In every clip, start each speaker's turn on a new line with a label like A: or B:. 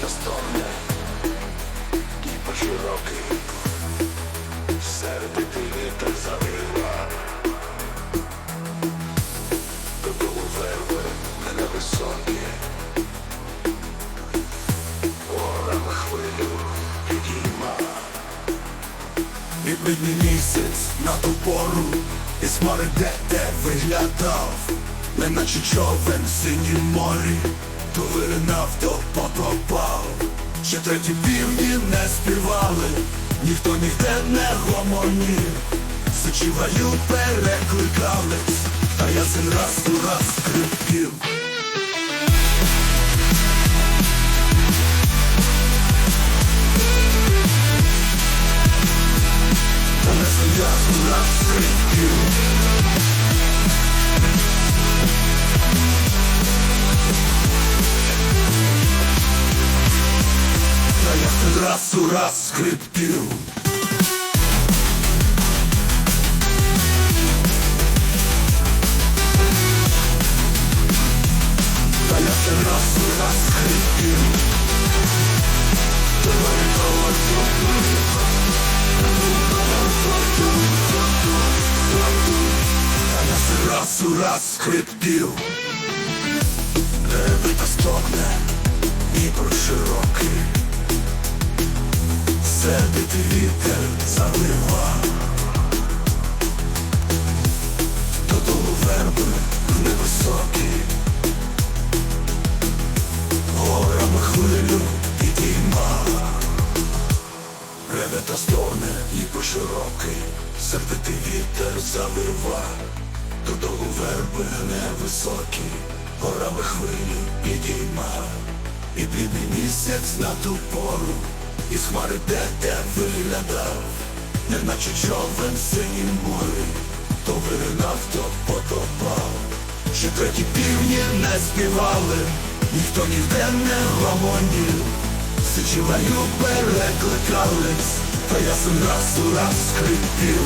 A: та стогне, Дніпро широкий, серед вітер завила, Додолу верби, мене високі, Горами хвилю підійма. І бідний місяць на ту пору. І хмари де де виглядав. Неначе човен в синім морі. То виринав, то потопав Ще треті півні не співали. Ніхто ніде не гомонів. Сочіваю перекликались Та я син раз у раз скрипів Та не раз у раз раз у раз скрипів Та я син раз у раз скрипів Та я син раз у раз скрипів Левита стогне Сердити вітер залива. Додолу верби невисокі Горами хвилю підійма Ревета стогне Дніпро широкий. Сердитий вітер залива. Додолу верби невисокі Горами хвилю підійма І бідний місяць на ту пору Із хмари де де виглядав. Неначе човен в синім морі То виринав, то потопав. Ще треті півні не співали Ніхто ніде не гомонів. Сичіваю перекликались Та я сам раз у раз скрипів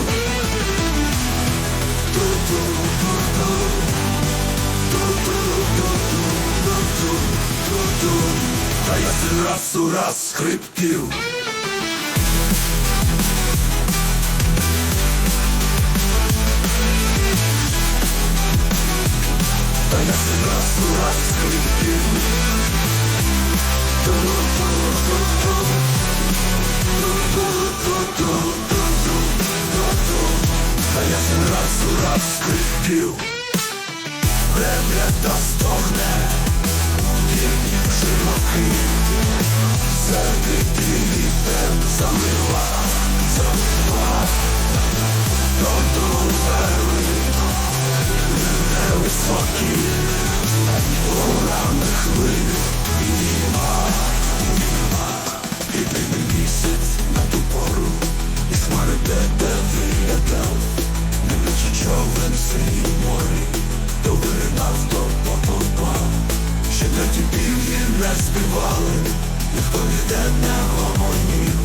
A: Та я раз у раз скрипів. Та я раз у раз скрипів Та я раз у раз скрипів Время та Ще треті півні не співали. Ніхто ніде не гомонів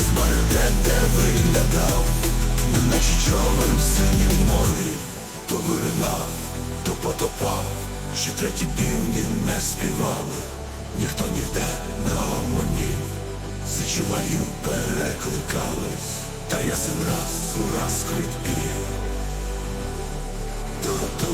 A: З де виглядав Неначе човен в синім морі То виринав, то потопав Ще треті півні не співали Ніхто ніде не гомонів Зачуваю перекликались Та я син раз у раз скрипів Ту-ту